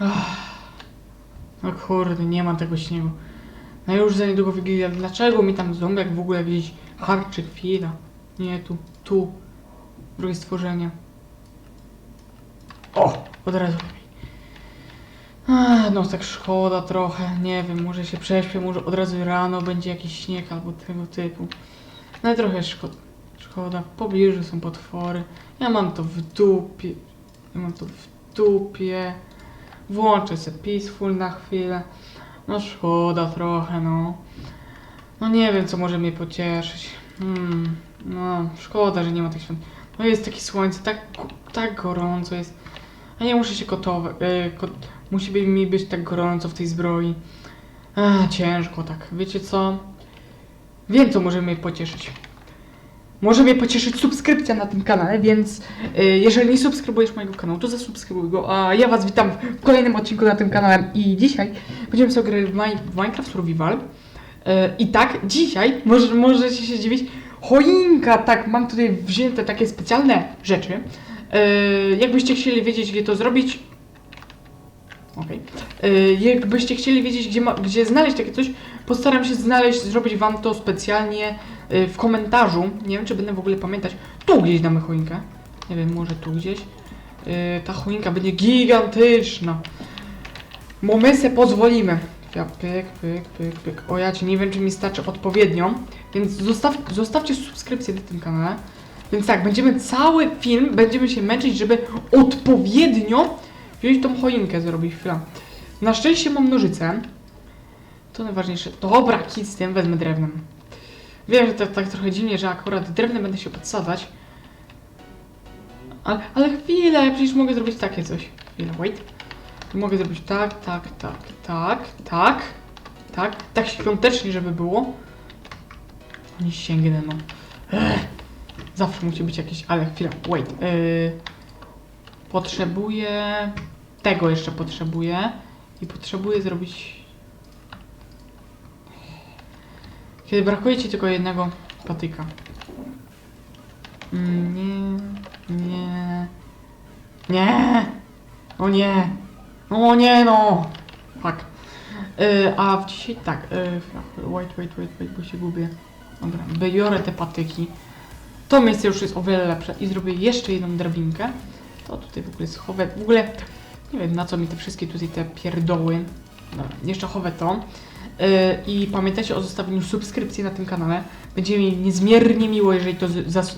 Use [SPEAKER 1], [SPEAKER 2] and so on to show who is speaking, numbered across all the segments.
[SPEAKER 1] Ach. No kurde, nie ma tego śniegu. No już za niedługo Wigilia. Dlaczego mi tam ząbek w ogóle gdzieś harczy chwila? Nie, tu, tu. Drugie stworzenie. O, od razu. Ach, no tak szkoda trochę, nie wiem, może się prześpię, może od razu rano będzie jakiś śnieg albo tego typu. No ale trochę szkoda. Szkoda, w pobliżu są potwory. Ja mam to w dupie. Ja mam to w dupie. Włączę sobie peaceful na chwilę. No szkoda trochę, no. No nie wiem, co może mnie pocieszyć. Hmm, no, szkoda, że nie ma tych świąt. No jest takie słońce, tak, tak gorąco jest. A nie muszę się gotować. Yy, kot, musi mi być tak gorąco w tej zbroi. A, ciężko tak. Wiecie co? Wiem, co może mnie pocieszyć. Może mnie pocieszyć subskrypcja na tym kanale, więc y, jeżeli nie subskrybujesz mojego kanału, to zasubskrybuj go. A ja Was witam w kolejnym odcinku na tym kanale i dzisiaj będziemy sobie grać w, Mi- w Minecraft Survival. Y, I tak, dzisiaj, może, możecie się dziwić, choinka, tak, mam tutaj wzięte takie specjalne rzeczy. Y, jakbyście chcieli wiedzieć, gdzie to zrobić, Okej. Y, Jakbyście chcieli wiedzieć, gdzie, ma, gdzie znaleźć takie coś, postaram się znaleźć, zrobić wam to specjalnie y, w komentarzu. Nie wiem, czy będę w ogóle pamiętać. Tu gdzieś damy choinkę. Nie wiem, może tu gdzieś. Y, Ta choinka będzie gigantyczna. Bo my pozwolimy. Ja pyk, pyk, pyk, pyk. O ja ci nie wiem, czy mi starczy odpowiednio. Więc zostaw, zostawcie subskrypcję na tym kanale. Więc tak, będziemy cały film, będziemy się męczyć, żeby odpowiednio wziąć tą choinkę, zrobić chwila. Na szczęście mam nożyce. To najważniejsze. Dobra, kit z tym, wezmę drewnem. Wiem, że to tak trochę dziwnie, że akurat drewnem będę się podsadzać. Ale, ale chwilę, ja przecież mogę zrobić takie coś. Chwilę, wait. Mogę zrobić tak, tak, tak, tak, tak, tak, tak świątecznie, żeby było. Nie sięgnę, no. Ech. Zawsze musi być jakiś, ale chwila, wait. Yy, potrzebuję, tego jeszcze potrzebuję i potrzebuję zrobić... Kiedy brakuje ci tylko jednego patyka. Mm, Nie, nie, nie, o nie, o nie no, fuck. Yy, a w dzisiaj tak, yy, wait, wait, wait, wait, bo się gubię. Dobra, biorę te patyki. To miejsce już jest o wiele lepsze i zrobię jeszcze jedną drabinkę. To tutaj w ogóle schowę, w ogóle nie wiem na co mi te wszystkie tutaj te pierdoły. Dobra, jeszcze chowę to. Yy, I pamiętajcie o zostawieniu subskrypcji na tym kanale. Będzie mi niezmiernie miło, jeżeli to,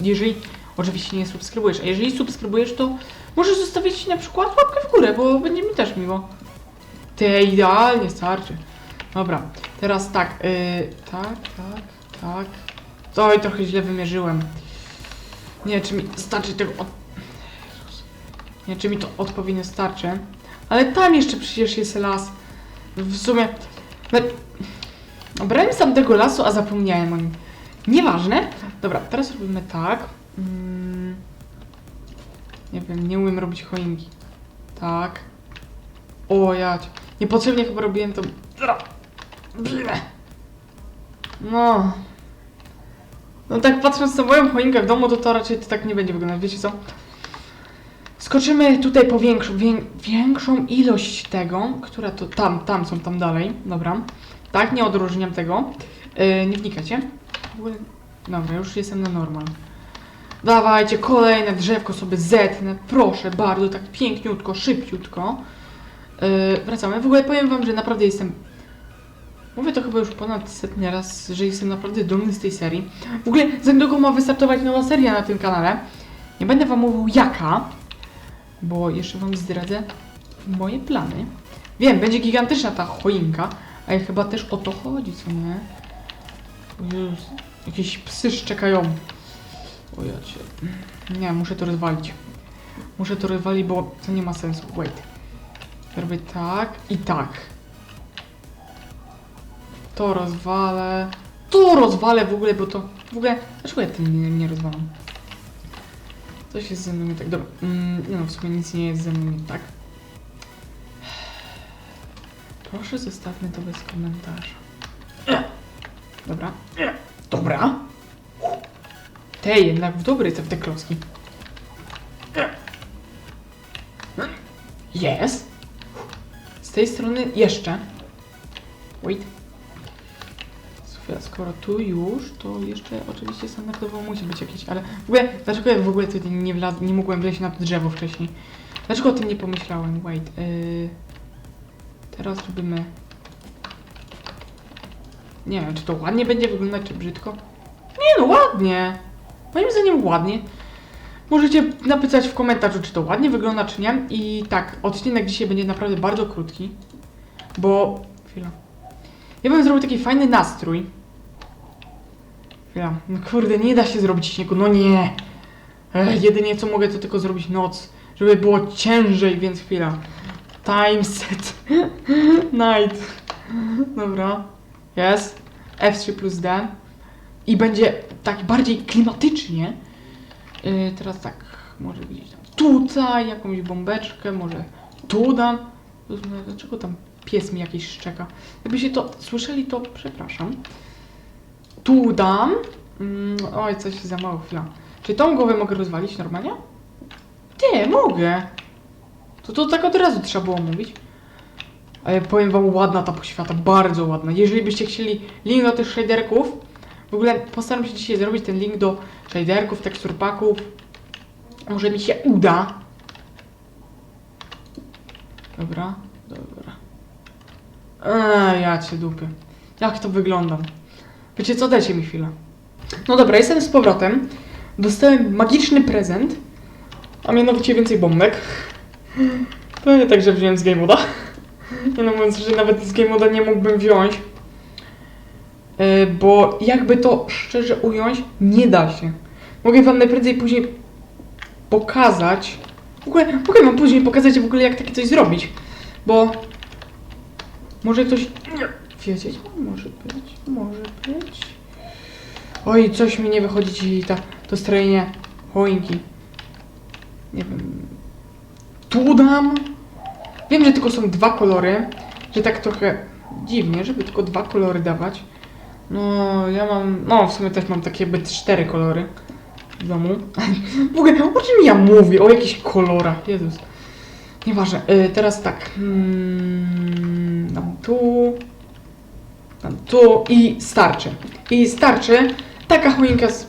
[SPEAKER 1] jeżeli oczywiście nie subskrybujesz, a jeżeli subskrybujesz, to możesz zostawić na przykład łapkę w górę, bo będzie mi też miło. Te idealnie starczy. Dobra, teraz tak, yy, tak, tak, tak. Oj, trochę źle wymierzyłem. Nie czy mi starczy tego od... Nie czy mi to odpowiednio starczy. Ale tam jeszcze przecież jest las. W sumie... No... Brałem z tamtego lasu, a zapomniałem o nim. Nieważne. Dobra, teraz robimy tak. Mm. Nie wiem, nie umiem robić choinki. Tak. O, jać. Niepotrzebnie chyba robiłem to... Ble. No. No tak patrząc na moją choinkę w domu, to to raczej to tak nie będzie wyglądać. Wiecie co? Skoczymy tutaj po większą, wię, większą ilość tego, która to tam, tam są, tam dalej. Dobra. Tak, nie odróżniam tego. Yy, nie wnikacie. Dobra, już jestem na normal. Dawajcie, kolejne drzewko sobie zetnę. Proszę bardzo, tak piękniutko, szybciutko. Yy, wracamy. W ogóle powiem wam, że naprawdę jestem Mówię to chyba już ponad setny raz, że jestem naprawdę dumny z tej serii. W ogóle za niedługo ma wystartować nowa seria na tym kanale. Nie będę wam mówił jaka, bo jeszcze wam zdradzę moje plany. Wiem, będzie gigantyczna ta choinka, ale chyba też o to chodzi, co nie? Jezus, jakieś psy szczekają. O ja cię. Nie, muszę to rozwalić. Muszę to rozwalić, bo to nie ma sensu. Wait. Robię tak i tak. To rozwalę. To rozwalę w ogóle, bo to... W ogóle... Dlaczego ja tym nie, nie rozwalam? Coś jest ze mną nie tak. Dobra. Mm, no, w sumie nic nie jest ze mną nie tak. Proszę zostawmy to bez komentarza. Dobra. Dobra. Te jednak w dobry te te klocki. Jest. tej strony jeszcze. Wait. Skoro tu już, to jeszcze oczywiście standardowo musi być jakieś, ale w ogóle, dlaczego ja w ogóle tutaj nie, wla- nie mogłem wleźć na to drzewo wcześniej? Dlaczego o tym nie pomyślałem? Wait, yy... Teraz robimy... Nie wiem, czy to ładnie będzie wyglądać, czy brzydko? Nie no, ładnie! Moim zdaniem ładnie. Możecie napisać w komentarzu, czy to ładnie wygląda, czy nie. I tak, odcinek dzisiaj będzie naprawdę bardzo krótki, bo... Chwila. Ja bym zrobił taki fajny nastrój. Chwila. No kurde, nie da się zrobić śniegu, no nie. Ech, jedynie co mogę, to tylko zrobić noc, żeby było ciężej, więc chwila. Time set. Night. Dobra. Jest. F3 plus D. I będzie tak bardziej klimatycznie. Yy, teraz tak, może gdzieś tam tutaj jakąś bombeczkę, może tu dam. Dlaczego tam pies mi jakiś szczeka? Jakbyście to słyszeli, to przepraszam. Tu dam. Mm, oj, coś za mało chwila. Czy tą głowę mogę rozwalić normalnie? Nie, mogę. To to tak od razu trzeba było mówić. Ale powiem wam, ładna ta poświata, bardzo ładna. Jeżeli byście chcieli link do tych shaderków, w ogóle postaram się dzisiaj zrobić ten link do shaderków, teksturpaków. Może mi się uda. Dobra, dobra. Eee, ja cię dupy. Jak to wygląda? Wiecie co, dajcie mi chwilę. No dobra, jestem z powrotem. Dostałem magiczny prezent, a mianowicie więcej bombek. To nie tak, że wziąłem z Game Moda. Nie no, mówiąc, że nawet z Game Moda nie mógłbym wziąć. E, bo jakby to szczerze ująć, nie da się. Mogę wam najprędzej później pokazać. W ogóle mogę wam później pokazać w ogóle jak takie coś zrobić. Bo może ktoś nie wiedzieć. Może być, może być. Oj, coś mi nie wychodzi ci ta, to strojenie choinki. Nie wiem. Tu dam. Wiem, że tylko są dwa kolory. Że tak trochę dziwnie, żeby tylko dwa kolory dawać. No, ja mam. No, w sumie też mam takie jakby cztery kolory w domu. W ogóle, o czym ja mówię? O jakichś kolorach. Jezus. Nieważne. Y, teraz tak. Hmm, dam tu. Tu i starczy. I starczy. Taka choinka z...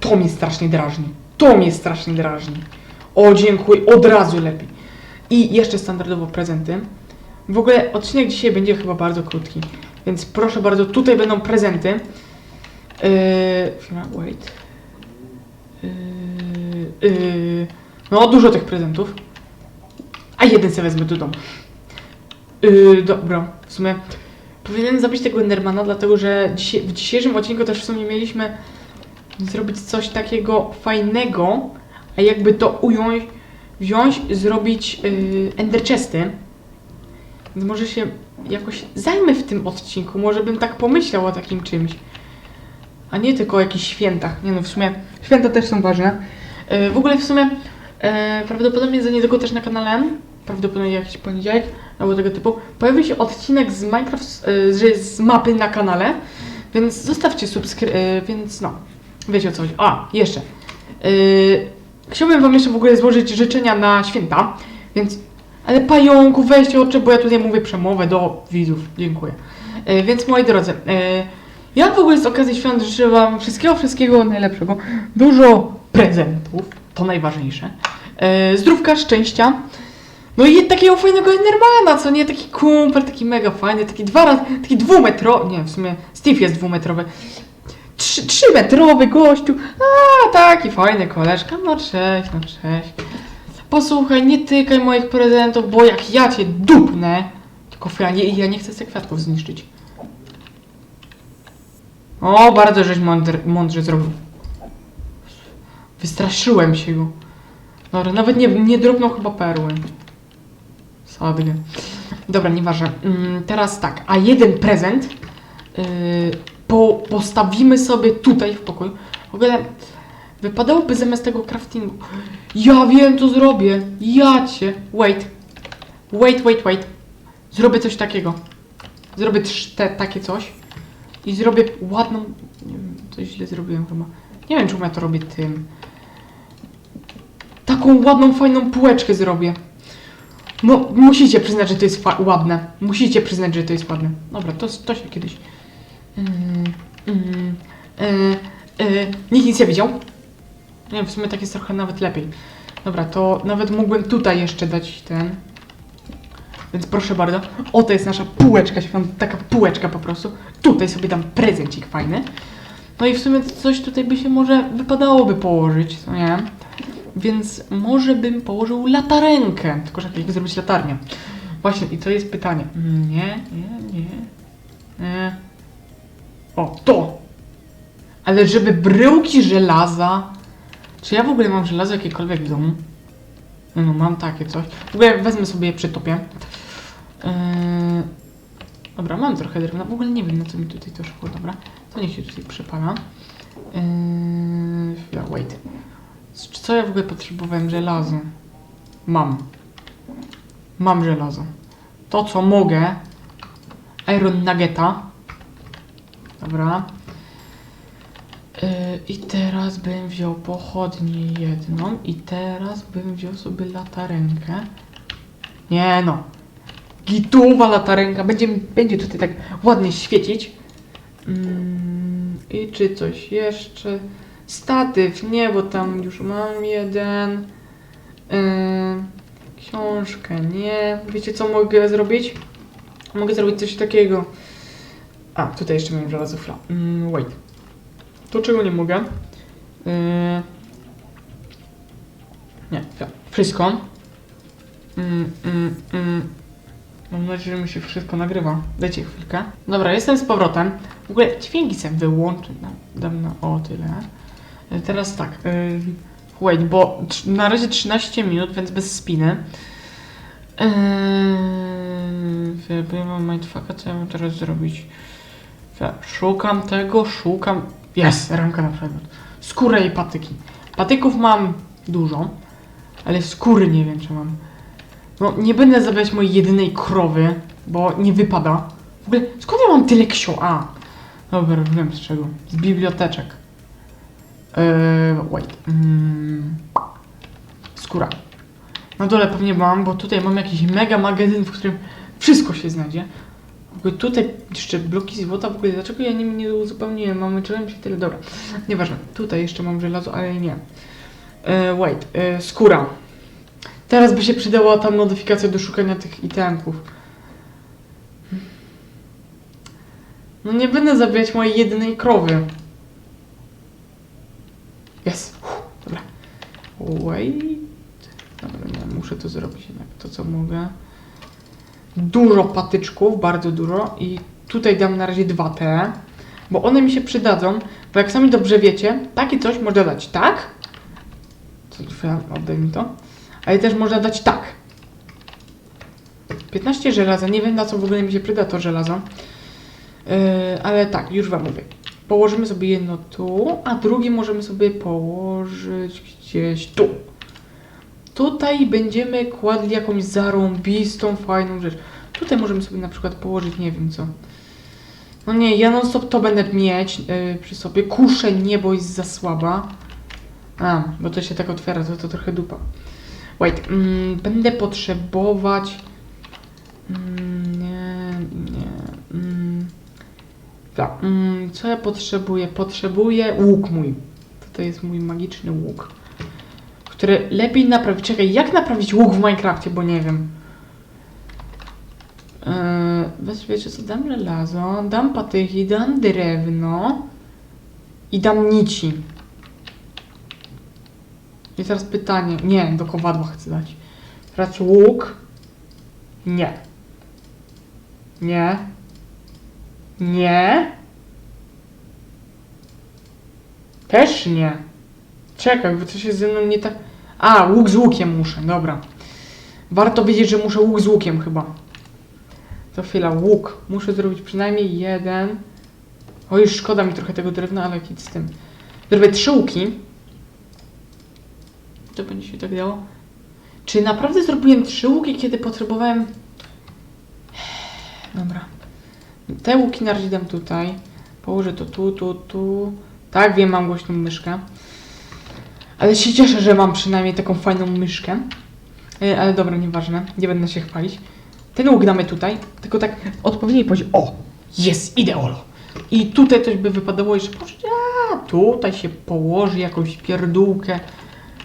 [SPEAKER 1] To mnie strasznie drażni. To mnie strasznie drażni. O, dziękuję. Od razu lepiej. I jeszcze standardowo prezenty. W ogóle odcinek dzisiaj będzie chyba bardzo krótki. Więc proszę bardzo, tutaj będą prezenty. Yy, wait. Yy, yy, no, dużo tych prezentów. A jeden sobie wezmę do domu. Yy, dobra, w sumie powinienem zabić tego Endermana, dlatego że w dzisiejszym odcinku też w sumie mieliśmy zrobić coś takiego fajnego, a jakby to ująć, wziąć, zrobić yy, Ender Chesty. Więc może się jakoś zajmę w tym odcinku, może bym tak pomyślał o takim czymś. A nie tylko o jakichś świętach. Nie no, w sumie święta też są ważne. Yy, w ogóle w sumie e, prawdopodobnie za niedługo też na kanale, prawdopodobnie jakiś poniedziałek albo tego typu, pojawi się odcinek z Minecraft, jest z mapy na kanale, więc zostawcie subskry... E, więc no, wiecie o co chodzi. A, jeszcze. E, chciałbym wam jeszcze w ogóle złożyć życzenia na święta, więc... Ale pająku, weźcie oczy, bo ja tutaj mówię przemowę do widzów. Dziękuję. Więc moi drodzy, ja w ogóle z okazji świąt życzę wam wszystkiego, wszystkiego najlepszego. Dużo prezentów, to najważniejsze. E, zdrówka, szczęścia. No i takiego fajnego Endermana, co nie? Taki kumpel, taki mega fajny, taki dwa razy, taki dwumetrowy, nie, w sumie Steve jest dwumetrowy. Trzy, trzymetrowy gościu, a taki fajny koleżka, no cześć, no cześć. Posłuchaj, nie tykaj moich prezentów, bo jak ja cię dupnę, tylko ja nie, ja nie chcę tych kwiatków zniszczyć. O, bardzo żeś mądry, mądrze zrobił. Wystraszyłem się go. Dobra, nawet nie, nie drobną chyba perły. Dobra, nieważne. Mm, teraz tak, a jeden prezent yy, po, postawimy sobie tutaj w pokoju. W ogóle wypadałoby zamiast tego craftingu. Ja wiem, co zrobię. Ja cię. Wait. Wait, wait, wait. Zrobię coś takiego. Zrobię te, takie coś. I zrobię ładną... Nie wiem, coś źle zrobiłem chyba. Nie wiem, czemu ja to robię tym. Taką ładną, fajną półeczkę zrobię. Musicie przyznać, że to jest ładne. Musicie przyznać, że to jest ładne. Dobra, to, to się kiedyś... Mm, mm, e, e, nikt nic nie widział. Nie, w sumie tak jest trochę nawet lepiej. Dobra, to nawet mógłbym tutaj jeszcze dać ten. Więc proszę bardzo. O, to jest nasza półeczka, taka półeczka po prostu. Tutaj sobie dam prezencik fajny. No i w sumie coś tutaj by się może wypadałoby położyć, co nie? Więc może bym położył latarenkę. Tylko, że jak zrobić latarnię? Właśnie, i to jest pytanie. Nie, nie, nie. nie. O, to! Ale żeby bryłki żelaza... Czy ja w ogóle mam żelazo jakiekolwiek w domu? No, no mam takie coś. W ogóle wezmę sobie je przytopię. Yy... Dobra, mam trochę drewna. W ogóle nie wiem, na co mi tutaj to szło. Dobra, to niech się tutaj przypala. Yy... Wait. Co ja w ogóle potrzebowałem? Żelazo. Mam. Mam żelazo. To, co mogę. Iron Nuggeta. Dobra. Yy, I teraz bym wziął pochodnię jedną i teraz bym wziął sobie latarenkę. Nie no. Gituwa latarenka. Będzie, będzie tutaj tak ładnie świecić. Mm, I czy coś jeszcze? Statyw, nie, bo tam już mam jeden. Yy, książkę, nie. Wiecie co mogę zrobić? Mogę zrobić coś takiego. A, tutaj jeszcze mam żelazo fla. Mm, wait. To czego nie mogę? Yy... Nie. Wszystko. Mm, mm, mm. Mam nadzieję, że mi się wszystko nagrywa. Dajcie chwilkę. Dobra, jestem z powrotem. W ogóle dźwięki sobie wyłączę. No, dam na o tyle. Yy, Teraz tak. Wait, bo trz- na razie 13 minut, więc bez spiny. Bo ja mam mindfucka, co ja mam teraz zrobić? Szukam tego, szukam. Jest, ramka na przedmiot. Skóra i patyki. Patyków mam dużo, ale skóry nie wiem, czy mam. No, nie będę zabierać mojej jedynej krowy, bo nie wypada. W ogóle, skąd ja mam tyle ksio? A, dobra, wiem z czego. Z biblioteczek. Eee, wait. Mm. Skóra. Na dole pewnie mam, bo tutaj mam jakiś mega magazyn, w którym wszystko się znajdzie. W ogóle tutaj jeszcze bloki złota, w ogóle dlaczego ja nimi nie uzupełniłem? Mamy challenge i tyle, dobra. Nieważne, tutaj jeszcze mam żelazo, ale nie. E, wait, e, skóra. Teraz by się przydała ta modyfikacja do szukania tych itemków. No nie będę zabijać mojej jedynej krowy. Jest. Uff, dobra. Wait. Dobra, nie, muszę to zrobić jednak. To co mogę dużo patyczków, bardzo dużo i tutaj dam na razie dwa te, bo one mi się przydadzą, bo jak sami dobrze wiecie, takie coś można dać tak, oddaj mi to, ale też można dać tak. 15 żelaza, nie wiem na co w ogóle mi się przyda to żelazo, yy, ale tak, już wam mówię. Położymy sobie jedno tu, a drugie możemy sobie położyć gdzieś tu. Tutaj będziemy kładli jakąś zarąbistą, fajną rzecz. Tutaj możemy sobie na przykład położyć, nie wiem co. No nie, ja non stop to będę mieć yy, przy sobie. Kuszę nie, bo jest za słaba. A, bo to się tak otwiera, to, to trochę dupa. Wait, mm, będę potrzebować... Mm, nie, tak, mm, co ja potrzebuję? Potrzebuję łuk mój. To jest mój magiczny łuk które lepiej naprawić. Czekaj, jak naprawić łuk w Minecrafcie, bo nie wiem. Yy, weź wiecie co, dam żelazo, dam patyki, dam drewno i dam nici. I teraz pytanie, nie, do kowadła chcę dać. Teraz łuk. Nie. Nie. Nie. Też nie. Czekaj, bo coś jest ze mną nie tak. A, łuk z łukiem muszę, dobra. Warto wiedzieć, że muszę łuk z łukiem chyba. To chwila, łuk. Muszę zrobić przynajmniej jeden. O, już szkoda mi trochę tego drewna, ale nic z tym. Zrobię trzy łuki. To będzie się tak dało. Czy naprawdę zrobiłem trzy łuki, kiedy potrzebowałem... Dobra. Te łuki na razie dam tutaj. Położę to tu, tu, tu. Tak, wiem, mam głośną myszkę. Ale się cieszę, że mam przynajmniej taką fajną myszkę. E, ale dobra, nieważne. Nie będę się chwalić. Ten łuk damy tutaj, tylko tak odpowiedniej poziom. O! Jest, ideolo! I tutaj coś by wypadało jeszcze położyć. A, tutaj się położy jakąś pierdółkę.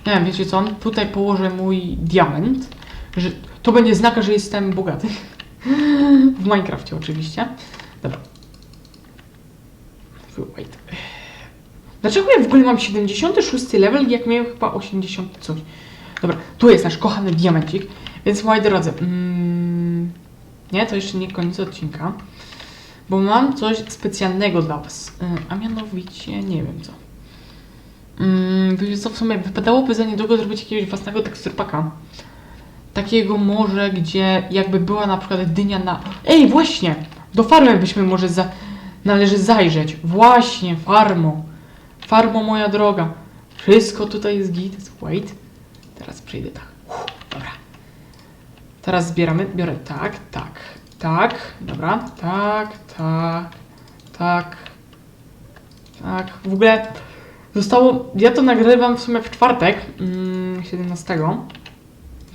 [SPEAKER 1] Nie wiem, wiecie co? Tutaj położę mój diament. Że to będzie znak, że jestem bogaty. W Minecrafcie oczywiście. Dobra. Wait. Dlaczego ja w ogóle mam 76 level, jak miałem chyba 80 coś? Dobra, tu jest nasz kochany diamencik. Więc moi drodzy, mm, nie, to jeszcze nie koniec odcinka. Bo mam coś specjalnego dla Was. Y, a mianowicie, nie wiem co. Mm, co, w sumie wypadałoby za niedługo zrobić jakiegoś własnego teksturpaka. Takiego może, gdzie jakby była na przykład dynia na... Ej, właśnie! Do farmy byśmy może za... należy zajrzeć. Właśnie, farmo. Farmo moja droga. Wszystko tutaj jest git. Wait. Teraz przejdę tak. Dobra. Teraz zbieramy. Biorę tak, tak, tak. Dobra. Tak, tak, tak. Tak. W ogóle zostało. Ja to nagrywam w sumie w czwartek, mm, 17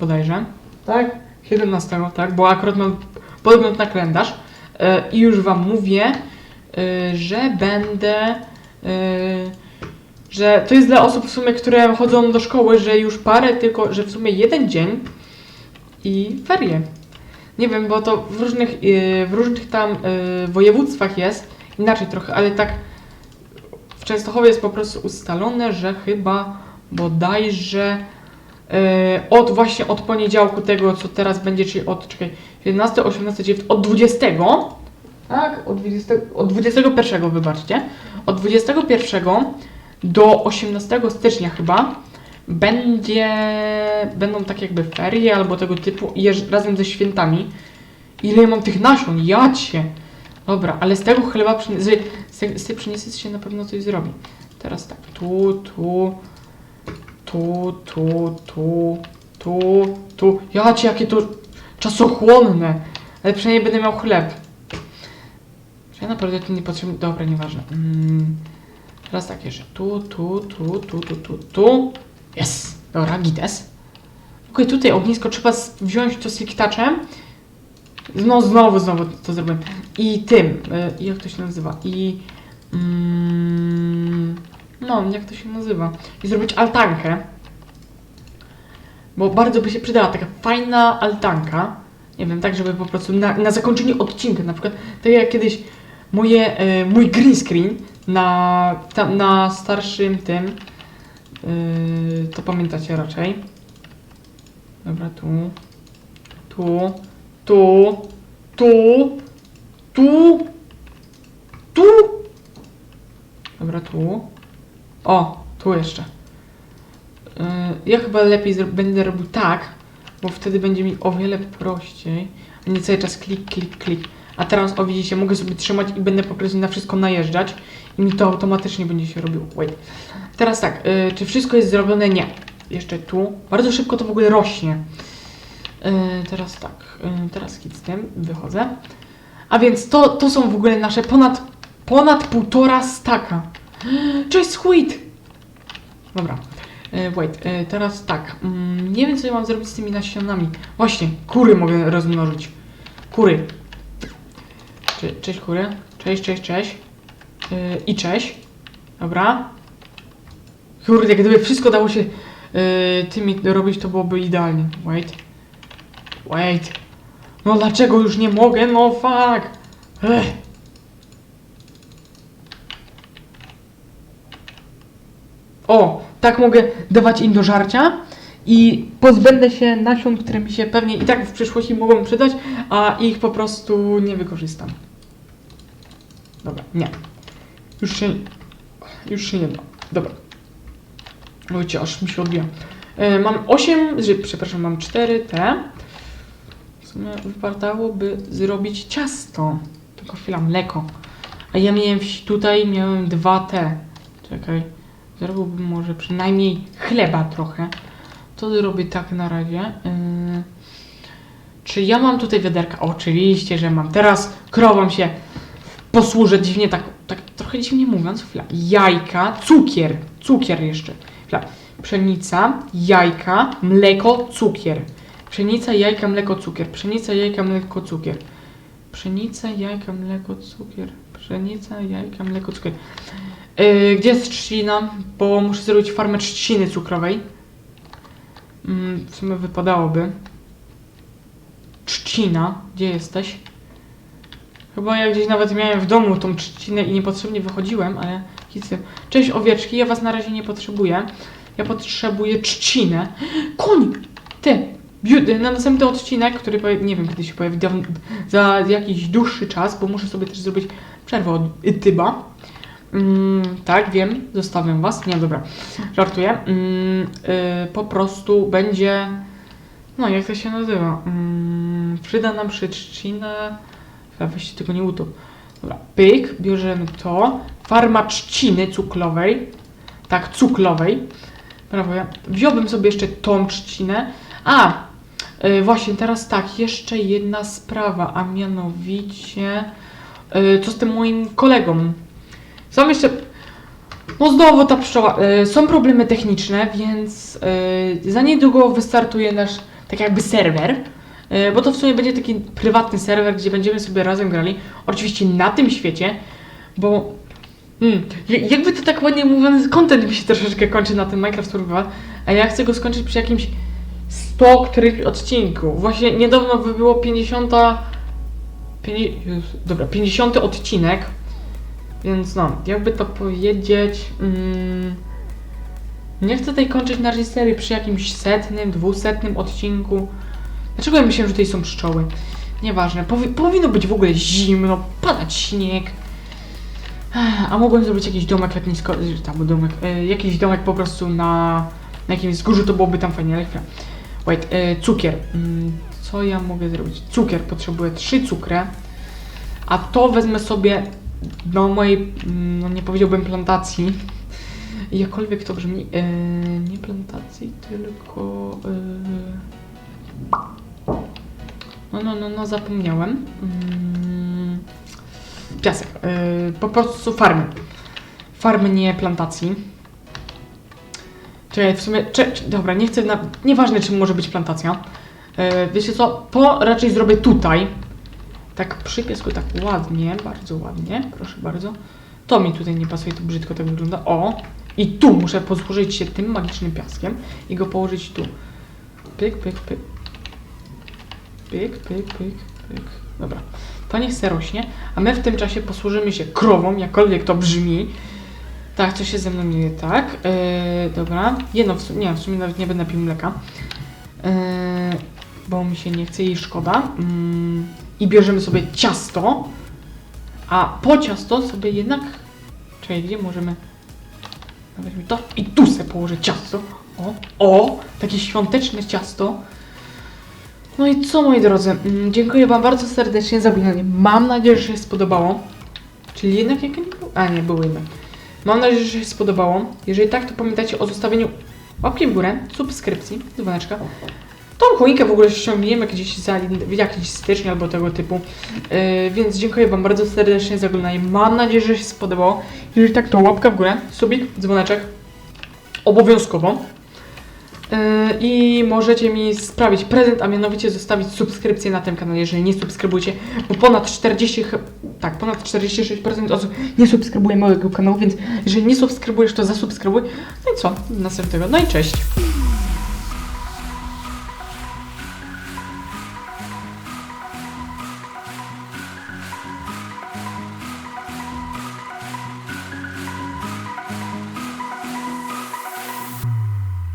[SPEAKER 1] bodajże. Tak? 17, tak, bo akurat mam podgląd na kalendarz e, i już Wam mówię, e, że będę, e, że to jest dla osób w sumie, które chodzą do szkoły, że już parę tylko, że w sumie jeden dzień i ferie. Nie wiem, bo to w różnych, w różnych tam województwach jest inaczej trochę, ale tak w Częstochowie jest po prostu ustalone, że chyba bodajże od właśnie od poniedziałku tego, co teraz będzie, czyli od, czekaj, 11, 18, 19, od 20, tak, od, 20, od 21, wybaczcie, od 21 do 18 stycznia chyba będzie, będą tak jakby ferie albo tego typu razem ze świętami. Ile ja mam tych nasion, jacie! Dobra, ale z tego chleba, z, z, z tej pszenicy się na pewno coś zrobi. Teraz tak, tu, tu, tu, tu, tu, tu, tu. Jacie, jakie to czasochłonne! Ale przynajmniej będę miał chleb. Czy ja naprawdę tu nie potrzebuję... Dobra, nieważne. Mm, teraz tak jeszcze. Tu, tu, tu, tu, tu, tu, tu. Jest! Dobra, gites. Okej, tutaj ognisko trzeba wziąć to z liktaczem. No, znowu, znowu to zrobiłem. I tym, y, jak to się nazywa? I... Mm, no, jak to się nazywa? I zrobić altankę. Bo bardzo by się przydała taka fajna altanka. Nie wiem, tak żeby po prostu na, na zakończenie odcinka, na przykład tak jak kiedyś moje, e, mój green screen na, na starszym tym, yy, to pamiętacie raczej. Dobra, tu, tu, tu, tu, tu, tu. Dobra, tu. O, tu jeszcze. Yy, ja chyba lepiej będę robił tak, bo wtedy będzie mi o wiele prościej, a nie cały czas klik, klik, klik. A teraz, o widzicie, mogę sobie trzymać i będę po prostu na wszystko najeżdżać i mi to automatycznie będzie się robiło. Wait. Teraz tak, y, czy wszystko jest zrobione? Nie. Jeszcze tu. Bardzo szybko to w ogóle rośnie. Y, teraz tak, y, teraz hit z tym, wychodzę. A więc to, to są w ogóle nasze ponad, ponad półtora staka. Cześć, Squid! Dobra. Y, wait, y, teraz tak. Mm, nie wiem, co ja mam zrobić z tymi nasionami. Właśnie, kury mogę rozmnożyć. Kury. Cze cześć, kury. Cześć, cześć, cześć. Yy, I cześć. Dobra. Kurde, gdyby wszystko dało się tymi robić, to byłoby idealnie. Wait. Wait. No dlaczego już nie mogę? No fuck. Ech. O, tak mogę dawać im do żarcia i pozbędę się nasion, które mi się pewnie i tak w przyszłości mogą przydać, a ich po prostu nie wykorzystam. Dobra, nie. Już się, już się nie da. Dobra. Ojcie, aż mi się odbija. E, mam 8, że- przepraszam, mam 4 te. W sumie wypadałoby zrobić ciasto. Tylko chwila, mleko. A ja miałem tutaj, miałem 2 te. Czekaj. Zrobiłbym może przynajmniej chleba trochę. To zrobię tak na razie. Yy. Czy ja mam tutaj wiaderka? Oczywiście, że mam. Teraz krowom się posłużę dziwnie, tak, tak trochę dziwnie mówiąc. Chwila. Jajka, cukier. Cukier jeszcze. Chwila. Pszenica, jajka, mleko, cukier. Pszenica, jajka, mleko, cukier. Pszenica, jajka, mleko, cukier. Pszenica, jajka, mleko, cukier. Pszenica, jajka, mleko, cukier. Yy, gdzie jest trzcina? Bo muszę zrobić farmę trzciny cukrowej. Mm, w sumie wypadałoby. Trzcina, gdzie jesteś? Chyba ja gdzieś nawet miałem w domu tą trzcinę i niepotrzebnie wychodziłem, ale tym. Cześć owieczki, ja was na razie nie potrzebuję. Ja potrzebuję trzcinę. Koń! Ty! Biu- Na następny odcinek, który nie wiem kiedy się pojawi, za jakiś dłuższy czas, bo muszę sobie też zrobić przerwę od Tyba. Mm, tak, wiem, zostawiam was. Nie, dobra, żartuję. Mm, y, po prostu będzie. No, jak to się nazywa? Mm, przyda nam się trzcina. Ja weźcie tego nie utop. Dobra, pyk, bierzemy to. Farma trzciny cukrowej. Tak, cukrowej. Brawo, ja wziąłbym sobie jeszcze tą trzcinę. A, y, właśnie teraz tak, jeszcze jedna sprawa, a mianowicie y, co z tym moim kolegą? Są jeszcze, no znowu ta pszczoła, y, są problemy techniczne, więc y, za niedługo wystartuje nasz tak jakby serwer, y, bo to w sumie będzie taki prywatny serwer, gdzie będziemy sobie razem grali, oczywiście na tym świecie, bo Hmm. Jakby to tak ładnie mówiąc, content mi się troszeczkę kończy na tym Minecraft Survival, a ja chcę go skończyć przy jakimś 100 których odcinku. Właśnie niedawno by było 50. pięćdzie- Jezu, Dobra, 50 odcinek. Więc no, jakby to powiedzieć. Mm, nie chcę tej kończyć na reżyserii przy jakimś setnym, dwusetnym odcinku. Dlaczego ja myślałem, że tutaj są pszczoły? Nieważne, powi- powinno być w ogóle zimno, padać śnieg. A mogłem zrobić jakiś domek letnisko, y, tam domek, y, jakiś domek po prostu na, na jakimś wzgórzu, to byłoby tam fajnie, ale. Wait, y, cukier. Mm, co ja mogę zrobić? Cukier, potrzebuję trzy cukry, a to wezmę sobie do mojej, mm, no nie powiedziałbym plantacji, jakkolwiek to brzmi, y, nie plantacji, tylko... y, no, no, no, no, zapomniałem. Mm, piasek. Yy, po prostu farmy. Farmy, nie plantacji. Czekaj, w sumie. Cze, cze, dobra, nie chcę. Na, nieważne, czym może być plantacja. Yy, wiecie co? To raczej zrobię tutaj. Tak przy piesku, tak ładnie, bardzo ładnie. Proszę bardzo. To mi tutaj nie pasuje, to brzydko tak wygląda. O! I tu muszę posłużyć się tym magicznym piaskiem i go położyć tu. Pyk, pyk, pyk. Pyk, pyk, pyk, pyk. Dobra. To niech se rośnie, a my w tym czasie posłużymy się krową, jakkolwiek to brzmi. Tak, co się ze mną nie tak. Yy, dobra. Jedno, w sumie, nie, w sumie nawet nie będę pił mleka. Yy, bo mi się nie chce jej szkoda. Yy, I bierzemy sobie ciasto. A po ciasto sobie jednak... Czekaj, gdzie możemy... No Weźmy to i tu sobie położę ciasto. O, o, takie świąteczne ciasto. No i co moi drodzy, mm, dziękuję wam bardzo serdecznie za oglądanie. Mam nadzieję, że się spodobało. Czyli jednak jak nie było? A nie, było jednak. Mam nadzieję, że się spodobało. Jeżeli tak, to pamiętajcie o zostawieniu łapki w górę, subskrypcji, dzwoneczka. Tą choinkę w ogóle ściągniemy gdzieś za jakiś styczeń albo tego typu. Yy, więc dziękuję wam bardzo serdecznie za oglądanie. Mam nadzieję, że się spodobało. Jeżeli tak, to łapka w górę, subik, dzwoneczek. Obowiązkowo. Yy, I możecie mi sprawić prezent, a mianowicie zostawić subskrypcję na tym kanale, jeżeli nie subskrybujecie, bo ponad 40, ch- tak, ponad 46% osób nie subskrybuje mojego kanału, więc jeżeli nie subskrybujesz, to zasubskrybuj. No i co? Następnego. No i cześć.